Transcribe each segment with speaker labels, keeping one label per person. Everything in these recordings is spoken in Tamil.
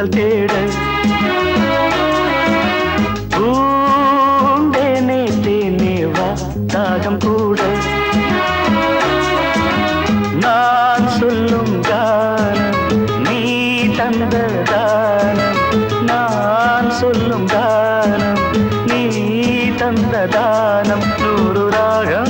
Speaker 1: காதல் தேட பூந்தேனே தேனே வா தாகம் கூட. நான் சொல்லும் கானம் நீ தந்த தானம். நான் சொல்லும் கானம் நீ தந்த தானம். நூறு ராகம்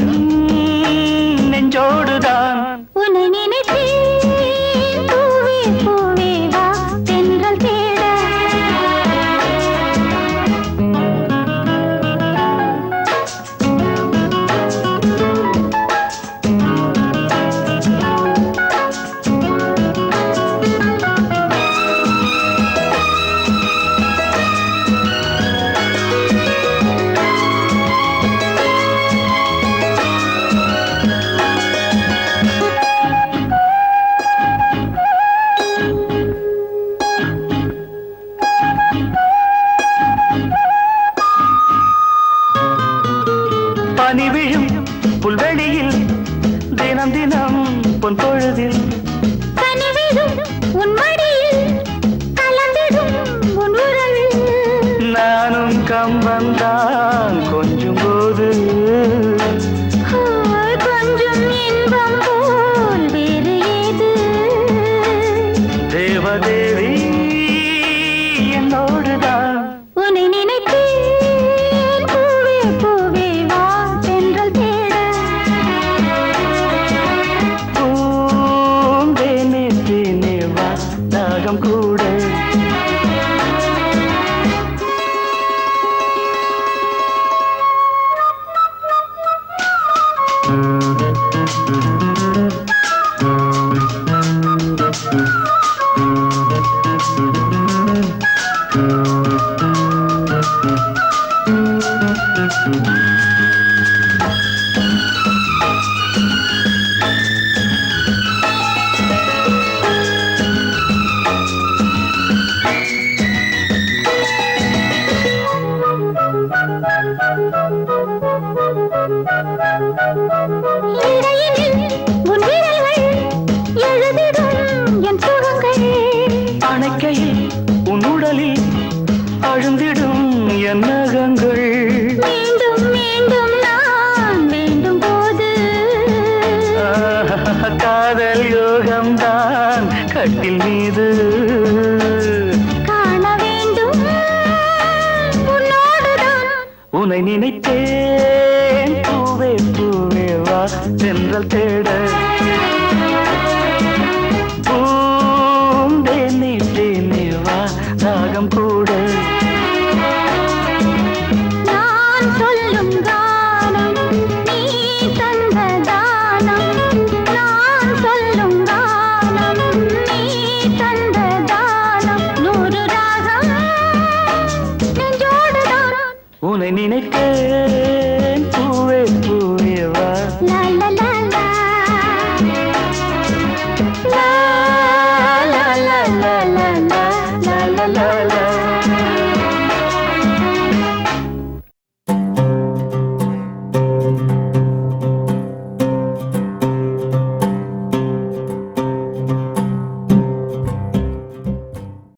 Speaker 1: புல்வெளியில் தினம் தினம் பொன் பொழுதில் நானும் கம்பந்தான் கொஞ்சம் போது.
Speaker 2: கொஞ்சம் இன்பம் போல் வேறு ஏது?
Speaker 1: தேவதேவி தாகம் கூட
Speaker 2: இடையினில் உன்
Speaker 1: அணைக்கையில் உன் உடலில் அழுந்திடும் என் நகங்கள்.
Speaker 2: மீண்டும் மீண்டும் நான் வேண்டும் போது.
Speaker 1: ஆஹ், காதல் யோகம்தான் கட்டில் மீது. உன்னை நினைத்தேன். பூவே பூவே வா. சென்றல் தேட
Speaker 2: உன்னை நினைத்தேன் பூவே
Speaker 1: பூவே வா.